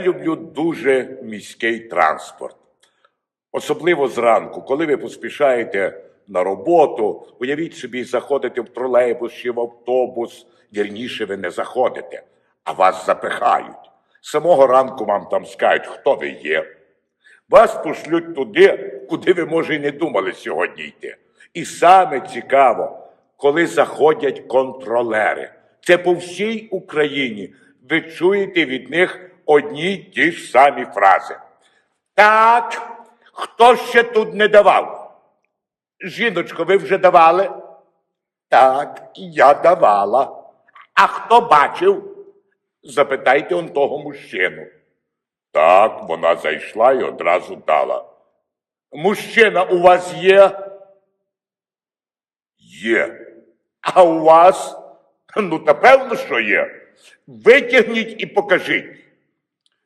Люблю дуже міський транспорт. Особливо зранку, коли ви поспішаєте на роботу, уявіть собі, заходите в тролейбус чи в автобус, вірніше ви не заходите, а вас запихають. Самого ранку вам там скажуть, хто ви є. Вас пошлють туди, куди ви, може, і не думали сьогодні йти. І саме цікаво, коли заходять контролери. Це по всій Україні. Ви чуєте від них одні й ті ж самі фрази. Так, хто ще тут не давав? Жіночко, ви вже давали? Так, я давала. А хто бачив? Запитайте он того мужчину. Так, вона зайшла і одразу дала. Мужчина у вас є? Є. А у вас? Ну, напевно, що є. Витягніть і покажіть.